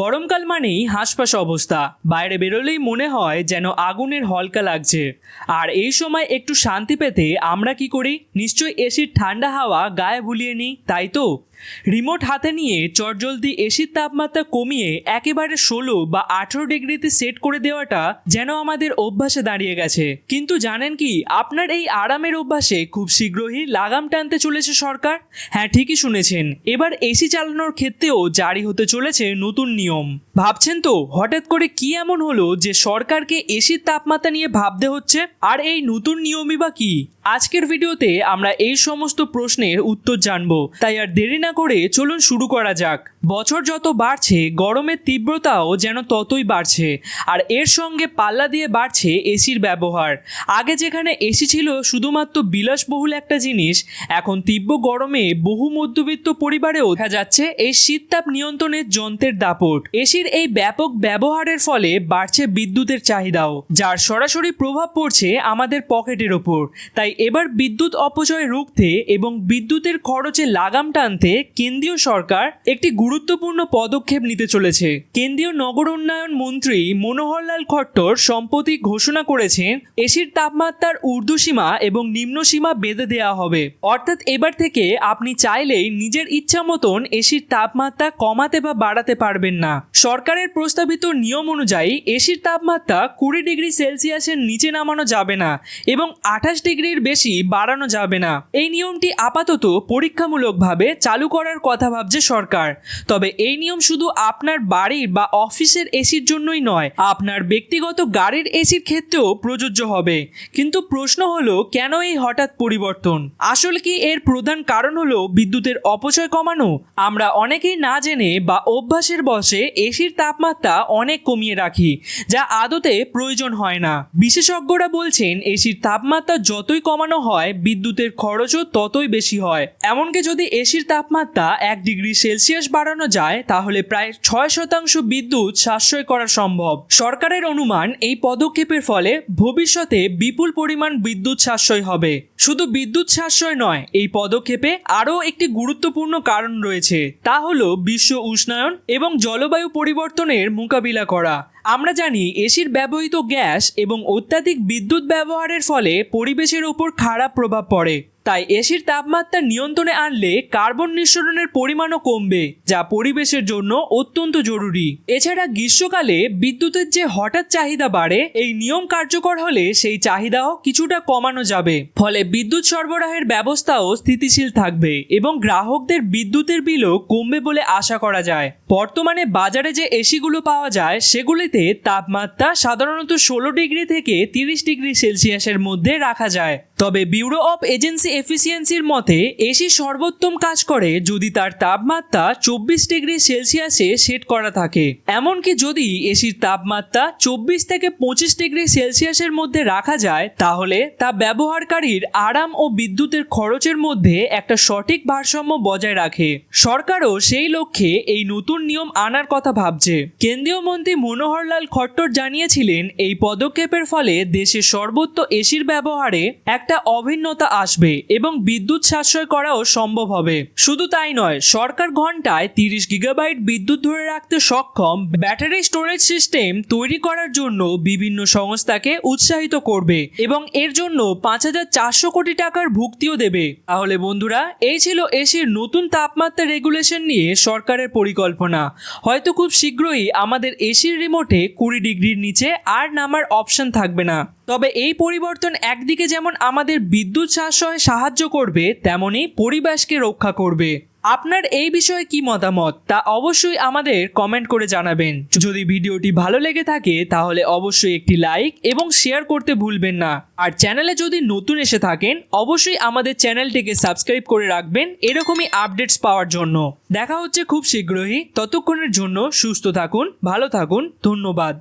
গরমকাল মানেই হাঁসফাঁস অবস্থা। বাইরে বেরোলেই মনে হয় যেন আগুনের হলকা লাগছে। আর এই সময় একটু শান্তি পেতে আমরা কি করি? নিশ্চয়ই এসির ঠান্ডা হাওয়া গায়ে ভুলিয়ে নিই, তাই তো? রিমোট হাতে নিয়ে চটজলদি এসির তাপমাত্রা কমিয়ে একেবারে ষোলো বা আঠেরো ডিগ্রিতে সেট করে দেওয়াটা যেন আমাদের অভ্যাসে দাঁড়িয়ে গেছে। কিন্তু জানেন কি, আপনার এই আরামের অভ্যাসে খুব শীঘ্রই লাগাম টানতে চলেছে সরকার? হ্যাঁ ঠিকই শুনেছেন। এবার এসি চালানোর ক্ষেত্রেও জারি হতে চলেছে নতুন নিয়ম। ভাবছেন তো, হঠাৎ করে কি এমন হলো যে সরকারকে এসির তাপমাত্রা নিয়ে ভাবতে হচ্ছে? আর এই নতুন নিয়মই বা কি? আজকের ভিডিওতে আমরা এই সমস্ত প্রশ্নের উত্তর জানব। তাই আর দেরি না করে চলুন শুরু করা যাক। বছর যত বাড়ছে, গরমের তীব্রতাও যেন ততই বাড়ছে। আর এর সঙ্গে পাল্লা দিয়ে বাড়ছে এসির ব্যবহার। আগে যেখানে এসি ছিল শুধুমাত্র বিলাসবহুল একটা জিনিস, এখন তীব্র গরমে বহু মধ্যবিত্ত পরিবারেও দেখা যাচ্ছে এই শীততাপ নিয়ন্ত্রণের যন্ত্রের দাপট। এসির এই ব্যাপক ব্যবহারের ফলে বাড়ছে বিদ্যুতের চাহিদাও, যার সরাসরি প্রভাব পড়ছে আমাদের পকেটের ওপর। তাই এবার বিদ্যুৎ অপচয় রুখতে এবং বিদ্যুতের খরচে লাগাম টানতে কেন্দ্রীয় সরকার একটি গুরুত্বপূর্ণ পদক্ষেপ নিতে চলেছে। কেন্দ্রীয় নগর উন্নয়ন মন্ত্রী মনোহরলাল খট্টর সম্প্রতি ঘোষণা করেছেন, এসির তাপমাত্রার ঊর্ধ্বসীমা এবং নিম্নসীমা বেঁধে দেওয়া হবে। অর্থাৎ এবার থেকে আপনি চাইলেই নিজের ইচ্ছা মতন এসির তাপমাত্রা কমাতে বা বাড়াতে পারবেন না। সরকারের প্রস্তাবিত নিয়ম অনুযায়ী এসির তাপমাত্রা কুড়ি ডিগ্রি সেলসিয়াসের নিচে নামানো যাবে না এবং আঠাশ ডিগ্রির বেশি বাড়ানো যাবে না। এই নিয়মটি আপাতত পরীক্ষামূলকভাবে চালু করার কথা ভাবছে সরকার। তবে এই নিয়ম শুধু আপনার বাড়ির বা অফিসের এসির জন্যই নয়, আপনার ব্যক্তিগত গাড়ির এসির ক্ষেত্রেও প্রযোজ্য হবে। কিন্তু প্রশ্ন হলো, কেন এই হঠাৎ পরিবর্তন? আসলে কি এর প্রধান কারণ হলো বিদ্যুতের অপচয় কমানো? আমরা অনেকেই না জেনে বা অভ্যাসের বসে এসির তাপমাত্রা অনেক কমিয়ে রাখি, যা আদতে প্রয়োজন হয় না। বিশেষজ্ঞরা বলছেন, এসির তাপমাত্রা যতই কমানো হয়, বিদ্যুতের খরচও ততই বেশি হয়। এমনকি যদি এসির তাপমাত্রা এক ডিগ্রি সেলসিয়াস বাড়ানো যায়, তাহলে প্রায় ছয় শতাংশ বিদ্যুৎ সাশ্রয় করা সম্ভব। সরকারের অনুমান এই পদক্ষেপের ফলে ভবিষ্যতে বিপুল পরিমাণ বিদ্যুৎ সাশ্রয় হবে। শুধু বিদ্যুৎ সাশ্রয় নয়, এই পদক্ষেপে আরও একটি গুরুত্বপূর্ণ কারণ রয়েছে, তা হলো বিশ্ব উষ্ণায়ন এবং জলবায়ু পরিবর্তনের মোকাবিলা করা। আমরা জানি এসির ব্যবহৃত গ্যাস এবং অত্যাধিক বিদ্যুৎ ব্যবহারের ফলে পরিবেশের উপর খারাপ প্রভাব পড়ে। তাই এসির তাপমাত্রা নিয়ন্ত্রণে আনলে কার্বন নিঃসরণের পরিমাণও কমবে, যা পরিবেশের জন্য অত্যন্ত জরুরি। এছাড়া গ্রীষ্মকালে বিদ্যুতের যে হঠাৎ চাহিদা বাড়ে, এই নিয়ম কার্যকর হলে সেই চাহিদাও কিছুটা কমানো যাবে। ফলে বিদ্যুৎ সরবরাহের ব্যবস্থাও স্থিতিশীল থাকবে এবং গ্রাহকদের বিদ্যুতের বিলও কমবে বলে আশা করা যায়। বর্তমানে বাজারে যে এসিগুলো পাওয়া যায়, সেগুলিতে তাপমাত্রা সাধারণত ষোলো ডিগ্রি থেকে তিরিশ ডিগ্রি সেলসিয়াসের মধ্যে রাখা যায়। তবে ব্যুরো অফ এজেন্সি এফিসিয়েন্সির মতে এসি সর্বোত্তম কাজ করে যদি তার তাপমাত্রা চব্বিশ ডিগ্রি সেলসিয়াসে সেট করা থাকে। এমনকি যদি এসির তাপমাত্রা চব্বিশ থেকে পঁচিশ ডিগ্রি সেলসিয়াসের মধ্যে রাখা যায়, তাহলে তা ব্যবহারকারীর আরাম ও বিদ্যুতের খরচের মধ্যে একটা সঠিক ভারসাম্য বজায় রাখে। সরকারও সেই লক্ষ্যে এই নতুন নিয়ম আনার কথা ভাবছে। কেন্দ্রীয় মন্ত্রী মনোহরলাল খট্টর জানিয়েছিলেন, এই পদক্ষেপের ফলে দেশে সর্বত্র এসির ব্যবহারে একটা অভিন্নতা আসবে এবং বিদ্যুৎ সাশ্রয় করাও সম্ভব হবে। শুধু তাই নয়, সরকার ঘন্টায় তিরিশ গিগাবাইট বিদ্যুৎ ধরে রাখতে সক্ষম, ব্যাটারি স্টোরেজ সিস্টেম তৈরি করার জন্য বিভিন্ন সংস্থাকে উৎসাহিত করবে এবং এর জন্য পাঁচ হাজার চারশো কোটি টাকার ভুক্তিও দেবে। তাহলে বন্ধুরা, এই ছিল এসির নতুন তাপমাত্রা রেগুলেশন নিয়ে সরকারের পরিকল্পনা। হয়তো খুব শীঘ্রই আমাদের এসির রিমোটে কুড়ি ডিগ্রির নিচে আর নামার অপশন থাকবে না। তবে এই পরিবর্তন একদিকে যেমন আমাদের বিদ্যুৎ সাশ্রয়ে সাহায্য করবে তেমনই পরিবেশকে রক্ষা করবে। আপনার এই বিষয়ে কি মতামত? তা অবশ্যই আমাদের কমেন্ট করে জানাবেন। যদি ভিডিওটি ভালো লেগে থাকে, তাহলে অবশ্যই একটি লাইক এবং শেয়ার করতে ভুলবেন না। আর চ্যানেলে যদি নতুন এসে থাকেন, অবশ্যই আমাদের চ্যানেলটিকে সাবস্ক্রাইব করে রাখবেন এরকমই আপডেটস পাওয়ার জন্য। দেখা হচ্ছে খুব শীঘ্রই। ততক্ষণের জন্য সুস্থ থাকুন, ভালো থাকুন, ধন্যবাদ।